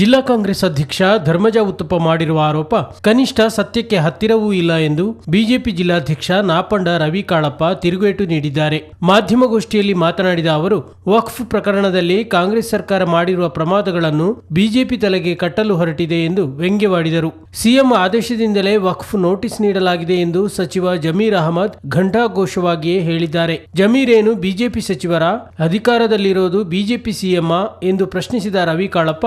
ಜಿಲ್ಲಾ ಕಾಂಗ್ರೆಸ್ ಅಧ್ಯಕ್ಷ ಧರ್ಮಜ ಉತ್ತಪ್ಪ ಮಾಡಿರುವ ಆರೋಪ, ಕನಿಷ್ಠ ಸತ್ಯಕ್ಕೆ ಹತ್ತಿರವೂ ಇಲ್ಲ ಎಂದು ಬಿಜೆಪಿ ಜಿಲ್ಲಾಧ್ಯಕ್ಷ ನಾಪಂಡ ರವಿ ಕಾಳಪ್ಪ ತಿರುಗೇಟು ನೀಡಿದ್ದಾರೆ. ಮಾಧ್ಯಮಗೋಷ್ಠಿಯಲ್ಲಿ ಮಾತನಾಡಿದ ಅವರು, ವಕ್ಫ್ ಪ್ರಕರಣದಲ್ಲಿ ಕಾಂಗ್ರೆಸ್ ಸರ್ಕಾರ ಮಾಡಿರುವ ಪ್ರಮಾದಗಳನ್ನು ಬಿಜೆಪಿ ತಲೆಗೆ ಕಟ್ಟಲು ಹೊರಟಿದೆ ಎಂದು ವ್ಯಂಗ್ಯವಾಡಿದರು. ಸಿಎಂ ಆದೇಶದಿಂದಲೇ ವಕ್ಫ್ ನೋಟಿಸ್ ನೀಡಲಾಗಿದೆ ಎಂದು ಸಚಿವ ಜಮೀರ್ ಅಹಮದ್ ಘಂಟಾಘೋಷವಾಗಿಯೇ ಹೇಳಿದ್ದಾರೆ. ಜಮೀರೇನು ಬಿಜೆಪಿ ಸಚಿವರ? ಅಧಿಕಾರದಲ್ಲಿರೋದು ಬಿಜೆಪಿ ಸಿಎಂ ಎಂದು ಪ್ರಶ್ನಿಸಿದ ರವಿ ಕಾಳಪ್ಪ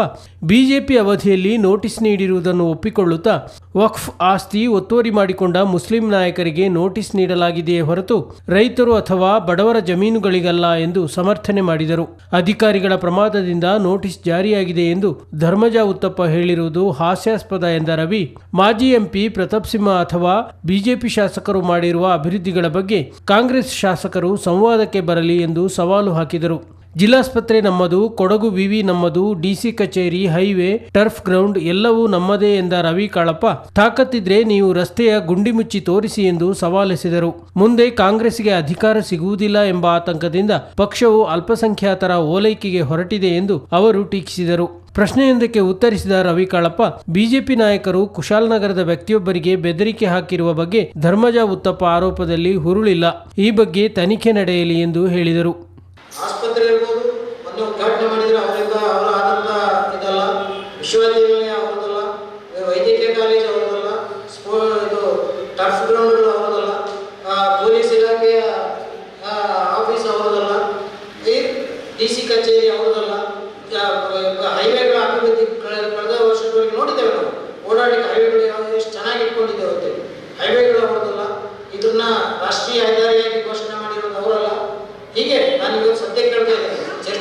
ಬಿಜೆಪಿ ಅವಧಿಯಲ್ಲಿ ನೋಟಿಸ್ ನೀಡಿರುವುದನ್ನು ಒಪ್ಪಿಕೊಳ್ಳುತ್ತಾ ವಕ್ಫ್ ಆಸ್ತಿ ಒತ್ತುವರಿ ಮಾಡಿಕೊಂಡ ಮುಸ್ಲಿಂ ನಾಯಕರಿಗೆ ನೋಟಿಸ್ ನೀಡಲಾಗಿದೆಯೇ ಹೊರತು ರೈತರು ಅಥವಾ ಬಡವರ ಜಮೀನುಗಳಿಗಲ್ಲ ಎಂದು ಸಮರ್ಥನೆ ಮಾಡಿದರು. ಅಧಿಕಾರಿಗಳ ಪ್ರಮಾದದಿಂದ ನೋಟಿಸ್ ಜಾರಿಯಾಗಿದೆ ಎಂದು ಧರ್ಮಜ ಉತ್ತಪ್ಪ ಹೇಳಿರುವುದು ಹಾಸ್ಯಾಸ್ಪದ ಎಂದ ರವಿ. ಮಾಜಿ ಎಂಪಿ ಪ್ರತಾಪ್ ಸಿಂಹ ಅಥವಾ ಬಿಜೆಪಿ ಶಾಸಕರು ಮಾಡಿರುವ ಅಭಿವೃದ್ಧಿಗಳ ಬಗ್ಗೆ ಕಾಂಗ್ರೆಸ್ ಶಾಸಕರು ಸಂವಾದಕ್ಕೆ ಬರಲಿ ಎಂದು ಸವಾಲು ಹಾಕಿದರು. ಜಿಲ್ಲಾಸ್ಪತ್ರೆ ನಮ್ಮದು, ಕೊಡಗು ವಿವಿ ನಮ್ಮದು ಡಿಸಿ ಕಚೇರಿ, ಹೈವೇ, ಟರ್ಫ್ ಗ್ರೌಂಡ್ ಎಲ್ಲವೂ ನಮ್ಮದೇ ಎಂದ ರವಿ ಕಾಳಪ್ಪ. ತಾಕತ್ತಿದ್ರೆ ನೀವು ರಸ್ತೆಯ ಗುಂಡಿ ಮುಚ್ಚಿ ತೋರಿಸಿ ಎಂದು ಸವಾಲೆಸೆದರು. ಮುಂದೆ ಕಾಂಗ್ರೆಸ್ಗೆ ಅಧಿಕಾರ ಸಿಗುವುದಿಲ್ಲ ಎಂಬ ಆತಂಕದಿಂದ ಪಕ್ಷವು ಅಲ್ಪಸಂಖ್ಯಾತರ ಓಲೈಕೆಗೆ ಹೊರಟಿದೆ ಎಂದು ಅವರು ಟೀಕಿಸಿದರು. ಪ್ರಶ್ನೆಯೊಂದಕ್ಕೆ ಉತ್ತರಿಸಿದ ರವಿ ಕಾಳಪ್ಪ, ಬಿಜೆಪಿ ನಾಯಕರು ಕುಶಾಲನಗರದ ವ್ಯಕ್ತಿಯೊಬ್ಬರಿಗೆ ಬೆದರಿಕೆ ಹಾಕಿರುವ ಬಗ್ಗೆ ಧರ್ಮಜ ಉತ್ತಪ್ಪ ಆರೋಪದಲ್ಲಿ ಹುರುಳಿಲ್ಲ. ಈ ಬಗ್ಗೆ ತನಿಖೆ ನಡೆಯಲಿ ಎಂದು ಹೇಳಿದರು. ಉದ್ಘಾಟನೆ ಮಾಡಿದರೆ, ಅವರಿಂದ ಅವರ ಆದಂಥ ಇದಲ್ಲ ವಿಶ್ವವಿದ್ಯಾನಿಲಯ ಅವರದಲ್ಲ, ವೈದ್ಯಕೀಯ ಕಾಲೇಜ್ ಅವರದಲ್ಲ ಸ್ಪೋ ಇದು ಟರ್ಫ್ ಗ್ರೌಂಡ್ಗಳು ಅವರದಲ್ಲ ಪೊಲೀಸ್ ಇಲಾಖೆಯ ಆಫೀಸ್ ಅವರದಲ್ಲ ಡಿ ಸಿ ಕಚೇರಿ ಅವರದಲ್ಲ ಹೈವೇಗಳ ಅಭಿವೃದ್ಧಿ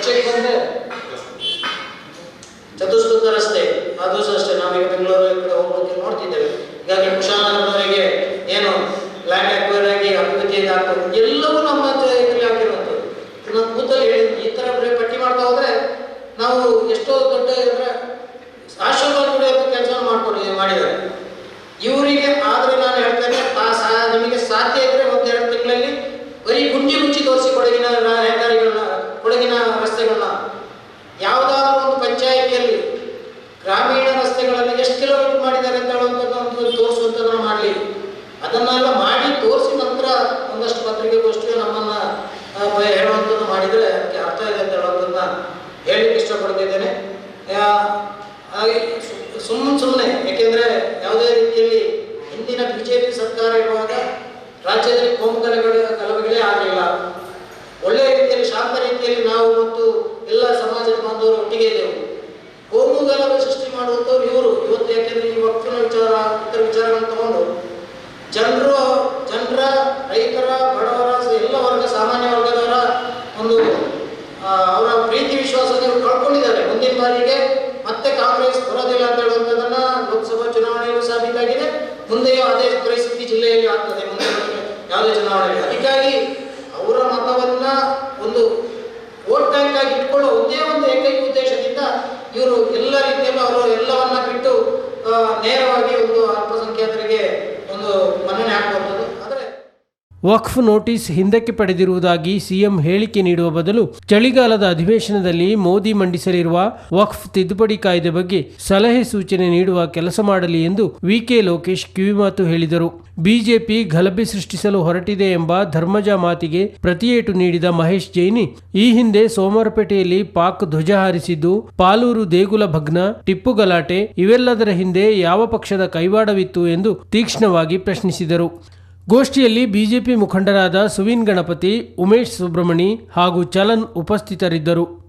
ಚರ್ಚೆಗೆ ಬಂದೆ ಚತುಷ್ಪಥ ರಸ್ತೆ ಅದು ಅಷ್ಟೇ. ನಾವೀಗ ಬೆಂಗಳೂರು ಕಡೆ ಹೋಗೋದಕ್ಕೆ ನೋಡ್ತಿದ್ದೇವೆ. ಹೀಗಾಗಿ ಕುಶಾಲನಗರದವರೆಗೆ ಒಂದು ಗ್ರಾಮೀಣ ರಸ್ತೆಗಳನ್ನು ಎಷ್ಟು ಕಿಲೋಮೀಟರ್ ಮಾಡಿದ್ದಾರೆ ಅಂತ ಹೇಳುವಂಥದ್ದು ಒಂದು ಮಾಡಲಿ. ಅದನ್ನೆಲ್ಲ ಮಾಡಿ ತೋರಿಸಿ ನಂತರ ಒಂದಷ್ಟು ಪತ್ರಿಕೆಗೋಷ್ಠಿಗೆ ನಮ್ಮನ್ನ ಹೇಳುವಂಥದ್ದು ಮಾಡಿದರೆ ಅದಕ್ಕೆ ಅರ್ಥ ಇದೆ ಅಂತ ಹೇಳುವಂಥದ್ದನ್ನ ಹೇಳಲಿಕ್ಕೆ ಇಷ್ಟಪಡ್ತಿದ್ದೇನೆ. ಸುಮ್ಮನೆ ಸುಮ್ಮನೆ ಯಾಕೆಂದ್ರೆ ಯಾವುದೇ ರೀತಿಯಲ್ಲಿ ಹಿಂದಿನ ಬಿಜೆಪಿ ಸರ್ಕಾರ ಇರುವಾಗ ರಾಜ್ಯದಲ್ಲಿ ಕೋಮು ಮಾಡುವಂಥವ್ರು ಇವರು. ಇವತ್ತು ಯಾಕೆಂದ್ರೆ ಈ ವಕ್ತನ ವಿಚಾರ, ಇತರ ವಿಚಾರಗಳನ್ನು ತಗೊಂಡು ಜನರು, ಜನರ, ರೈತರ, ಬಡವರ, ಎಲ್ಲ ವರ್ಗ, ಸಾಮಾನ್ಯ ವರ್ಗದವರ ಒಂದು ಅವರ ಪ್ರೀತಿ ಇವ್ರು ಕಳ್ಕೊಂಡಿದ್ದಾರೆ. ಮುಂದಿನ ಬಾರಿಗೆ ಮತ್ತೆ ಕಾಂಗ್ರೆಸ್ ಬರೋದಿಲ್ಲ ಅಂತ ಹೇಳುವಂಥದ್ದನ್ನ ಲೋಕಸಭಾ ಚುನಾವಣೆಯಲ್ಲೂ ಸಾಬೀತಾಗಿದೆ. ಮುಂದೆಯೂ ಅದೇ ಪರಿಸ್ಥಿತಿ ಜಿಲ್ಲೆಯಲ್ಲಿ ಆಗ್ತದೆ. ಮುಂದೆ ಯಾವುದೇ ಚುನಾವಣೆ ಅದಕ್ಕಾಗಿ ಅವರ ಮತವನ್ನ ಒಂದು ವೋಟ್ ಬ್ಯಾಂಕ್ ಆಗಿ ಇಟ್ಕೊಳ್ಳೋ ಒಂದೇ ಒಂದು ಏಕೈಕ ಉದ್ದೇಶದಿಂದ ಇವರು ನೇರವಾಗಿ ಒಂದು ಅಲ್ಪಸಂಖ್ಯಾತರಿಗೆ ಒಂದು ಮನ್ನಣೆ ಆದರೆ ವಕ್ಫ್ ನೋಟಿಸ್ ಹಿಂದಕ್ಕೆ ಪಡೆದಿರುವುದಾಗಿ ಸಿಎಂ ಹೇಳಿಕೆ ನೀಡುವ ಬದಲು ಚಳಿಗಾಲದ ಅಧಿವೇಶನದಲ್ಲಿ ಮೋದಿ ಮಂಡಿಸಲಿರುವ ವಕ್ಫ್ ತಿದ್ದುಪಡಿ ಕಾಯ್ದೆ ಬಗ್ಗೆ ಸಲಹೆ ಸೂಚನೆ ನೀಡುವ ಕೆಲಸ ಮಾಡಲಿ ಎಂದು ವಿಕೆ ಲೋಕೇಶ್ ಕಿವಿಮಾತು ಹೇಳಿದರು. ಬಿಜೆಪಿ ಗಲಭೆ ಸೃಷ್ಟಿಸಲು ಹೊರಟಿದೆ ಎಂಬ ಧರ್ಮಜ ಮಾತಿಗೆ ಪ್ರತಿಯೇಟು ನೀಡಿದ ಮಹೇಶ್ ಜೈನಿ, ಈ ಹಿಂದೆ ಸೋಮವಾರಪೇಟೆಯಲ್ಲಿ ಪಾಕ್ ಧ್ವಜ ಹಾರಿಸಿದ್ದು, ಪಾಲೂರು ದೇಗುಲ ಭಗ್ನ, ಟಿಪ್ಪು ಗಲಾಟೆ, ಇವೆಲ್ಲದರ ಹಿಂದೆ ಯಾವ ಪಕ್ಷದ ಕೈವಾಡವಿತ್ತು ಎಂದು ತೀಕ್ಷ್ಣವಾಗಿ ಪ್ರಶ್ನಿಸಿದರು. ಗೋಷ್ಠಿಯಲ್ಲಿ ಬಿಜೆಪಿ ಮುಖಂಡರಾದ ಸುವೀನ್ ಗಣಪತಿ ಉಮೇಶ್ ಸುಬ್ರಹ್ಮಣಿ ಹಾಗೂ ಚಲನ್ ಉಪಸ್ಥಿತರಿದ್ದರು.